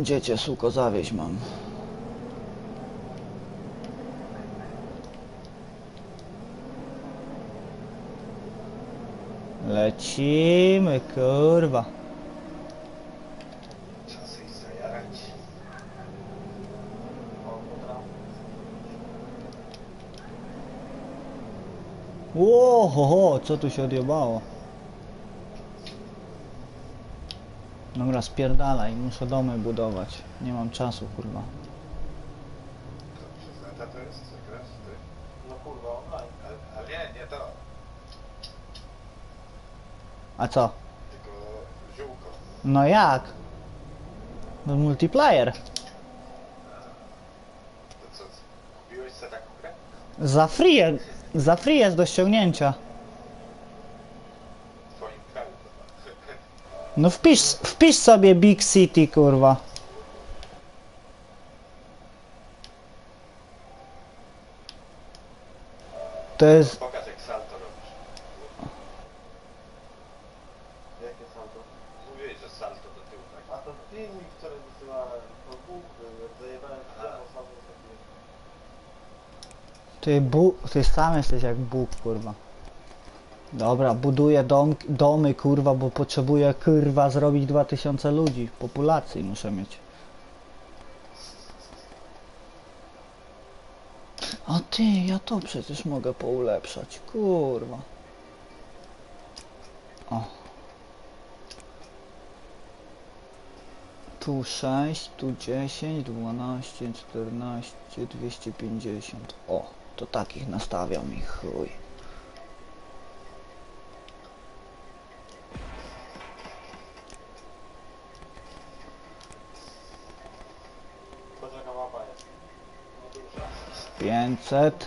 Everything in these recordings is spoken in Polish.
Gdzie cię suko zawieźć mam? Lecimy, kurwa. Ło, ho, ho, co tu się odjebało? Dobra, spierdalaj, muszę domy budować. Nie mam czasu, kurwa. Przez to jest? Co grasz? Ty? No kurwa, online. Ale nie, nie to. A co? Tylko ziółko. No jak? No multiplayer. To co? Kupiłeś sobie taką grę? Za free, za free jest do ściągnięcia. W twoim kraju chyba. No wpisz, wpisz sobie Big City, kurwa. To jest... Pokaż jak salto robisz. Jakie salto? Mówiłeś, że salto do tyłu tak. A to filmik wczoraj wysyłałem, to Bóg był, jak zajebałem się Aha. drzewo, sam zrobiłem. Ty, bu, ty sam jesteś jak Bóg, kurwa. Dobra, buduję dom, domy, kurwa, bo potrzebuję, kurwa, zrobić 2000 ludzi. Populacji muszę mieć. A ty, ja to przecież mogę poulepszać, kurwa. O. Tu 6, tu 10, 12, 14, 250. O, to takich nastawiam i chuj. 500.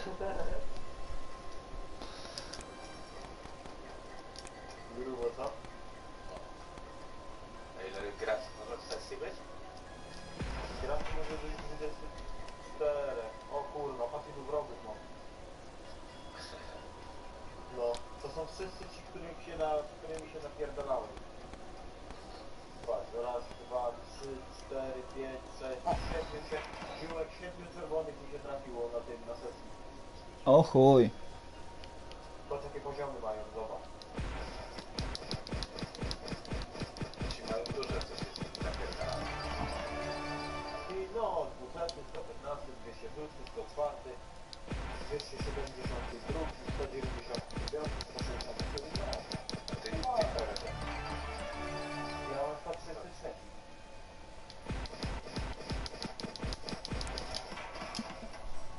No, raz, dwa, trzy, cztery, pięć, sześć, siedmiu, siedmiu, siedmiu, o chuj. Patrz jakie poziomy mają, zobacz. I no, 200, 115, 206, 104, 272,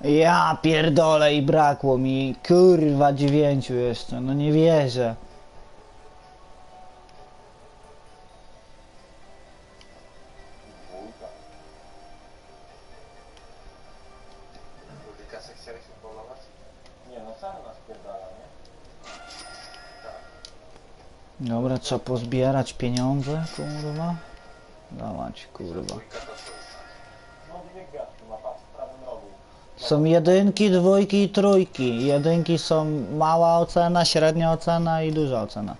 Ja pierdolę i brakło mi kurwa dziewięciu jeszcze, no nie wierzę. Dobra, trzeba pozbierać pieniądze, kurwa. Dawać, kurwa. Dwójka to trójka. No dwie gwiazdki ma, patrz, w prawym rogu. Są jedynki, dwójki i trójki. Jedynki są mała ocena, średnia ocena i duża ocena.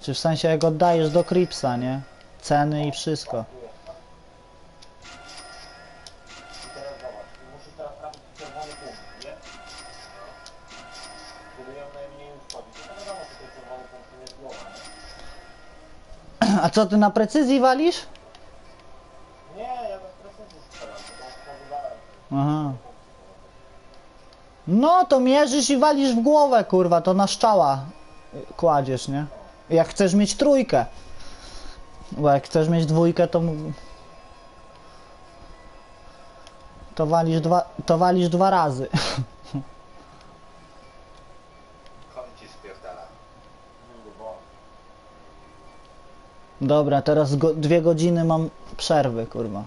Czy w sensie jak oddajesz do Cripsa, nie? Ceny i wszystko. A co ty na precyzji walisz? Nie, ja bez precyzji strzelam. Aha. No to mierzysz i walisz w głowę, kurwa, to na szczała y, kładziesz, nie? Jak chcesz mieć trójkę. Bo jak chcesz mieć dwójkę, to... To walisz dwa, to walisz dwa razy. Dobra, teraz go, dwie godziny mam przerwy, kurwa.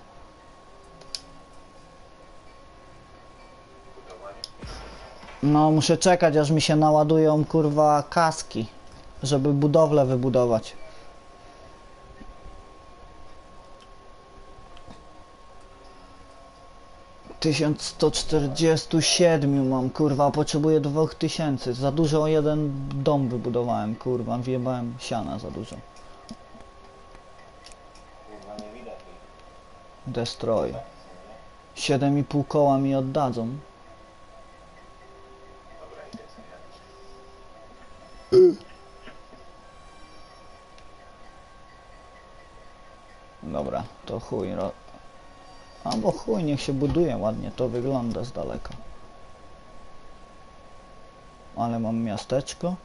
W budowaniu. No, muszę czekać, aż mi się naładują, kurwa, kaski, żeby budowlę wybudować. Tysiąc sto czterdziestu siedmiu mam, kurwa, potrzebuję dwóch tysięcy. Za dużo jeden dom wybudowałem, kurwa, wjebałem siana za dużo. Kurwa, nie widać jej. Destroy. 7,5 koła mi oddadzą. Dobra, to chuj. Ro... Albo chuj, niech się buduje ładnie, to wygląda z daleka. Ale mam miasteczko.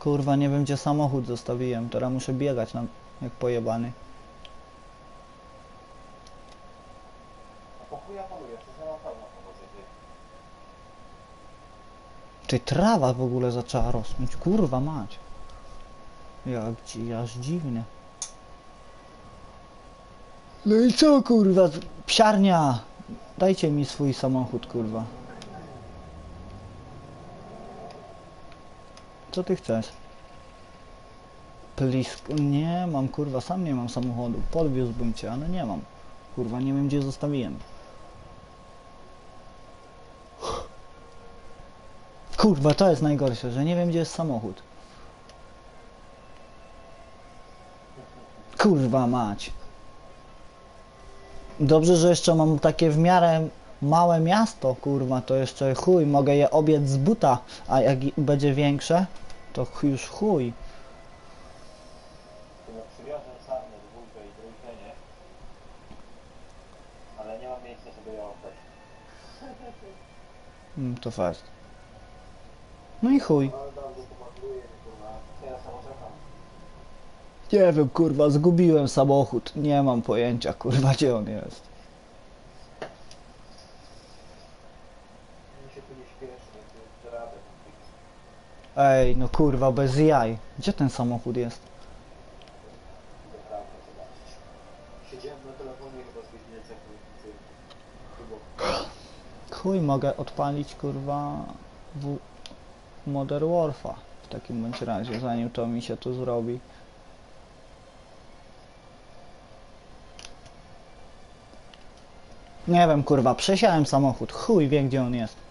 Kurwa, nie wiem gdzie samochód zostawiłem. Teraz muszę biegać na... jak pojebany. A po chuja poluję, przecież nie mam pełno powodzie, ty. Trawa w ogóle zaczęła rosnąć. Kurwa mać. Jak ci, aż dziwnie. No i co kurwa? Psiarnia! Dajcie mi swój samochód kurwa. Co ty chcesz? Plisk... Nie mam kurwa, sam nie mam samochodu. Podwiózłbym cię, ale nie mam. Kurwa, nie wiem gdzie zostawiłem. Kurwa, to jest najgorsze, że nie wiem gdzie jest samochód. Kurwa mać. Dobrze, że jeszcze mam takie w miarę małe miasto, kurwa, to jeszcze chuj, mogę je obiec z buta, a jak będzie większe, to już chuj. Mm, to fakt. No i chuj. Nie wiem, kurwa, zgubiłem samochód. Nie mam pojęcia, kurwa, gdzie on jest. Ej, no kurwa, bez jaj. Gdzie ten samochód jest? Chuj, mogę odpalić, kurwa, w Modern Warfa w takim bądź razie, zanim to mi się tu zrobi. Nie wiem, kurwa, przesiałem samochód. Chuj wie, gdzie on jest.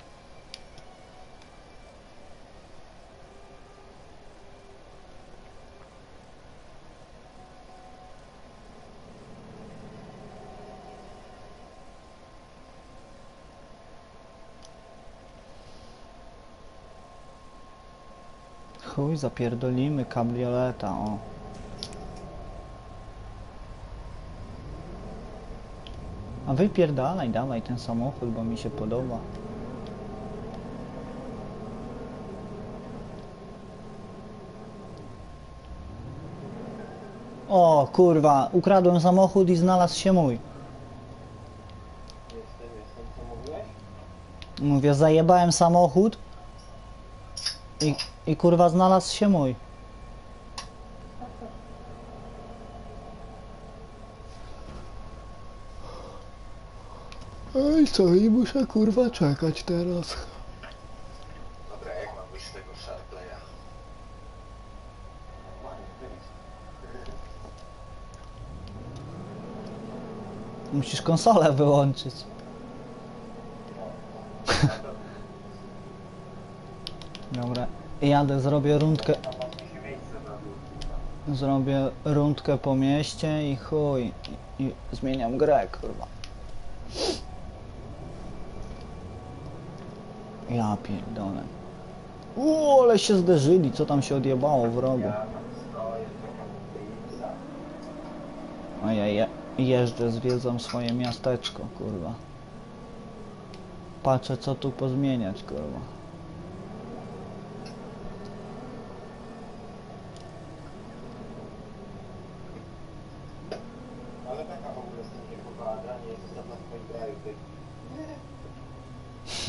Chuj, zapierdolimy kabrioleta, o. A wypierdalaj, dawaj ten samochód, bo mi się podoba. O, kurwa, ukradłem samochód i znalazł się mój. Mówię, zajebałem samochód i, i kurwa znalazł się mój. Ej, co i muszę kurwa czekać teraz. Dobra, jak mam wyjść z tego wyjdź. Musisz konsolę wyłączyć. Dobra, jadę, zrobię rundkę, zrobię rundkę po mieście i chuj. I, zmieniam grę, kurwa. Ja pierdolę. Uuu, ale się zderzyli, co tam się odjebało w rogu. A ja je, jeżdżę, zwiedzam swoje miasteczko, kurwa. Patrzę, co tu pozmieniać, kurwa. Ale taka w ogóle z tym, że kurwa granie jest tam na swoim kraju, ty. Co to kurwa jest w ogóle?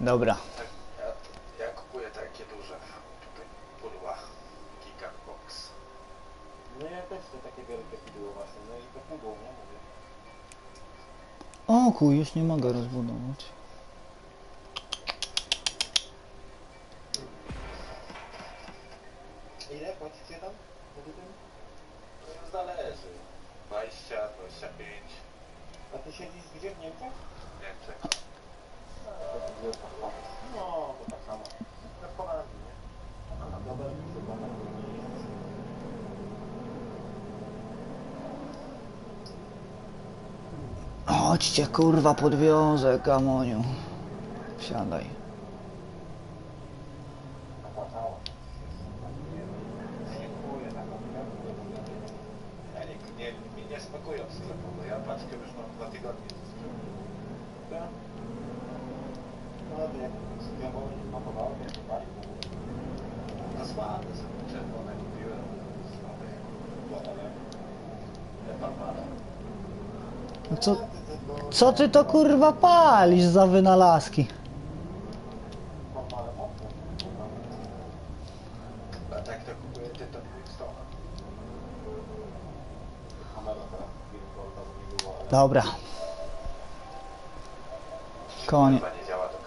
Dobra. Tak, ja, ja kupuję takie duże. Tutaj pudła. Gigabox. No ja też chcę takie wielkie pudło właśnie, no i to pudło, nie? Mówię. O kuj, już nie mogę rozbudować. Ile płacicie tam? Wtedy tym? To już zależy. 20, 25. A ty siedzisz gdzie w Niemczech? Niemczech. No, to tak samo. W Holandii, nie? A też chyba jest. Chodźcie kurwa podwiązę, Gamoniu. Siadaj. Opłacało. Dziękuję za kompletnie. Ja nie, nie, mi nie smakują sklepowe. Ja paczkę już mam dwa tygodnie ze sklepu. Tak? No to jak sklepowe nie smakowało, to nie pali w ogóle. No słabe są. Czerwone kupiłem. Słabe jak woda, nie? Nie parmada. No co, co ty to kurwa palisz za wynalazki? Formale mocno. A to kupuję tyton Winston. Kamera teraz film Golda nie było, ale... Dobra. Koniec. Chyba nie działa do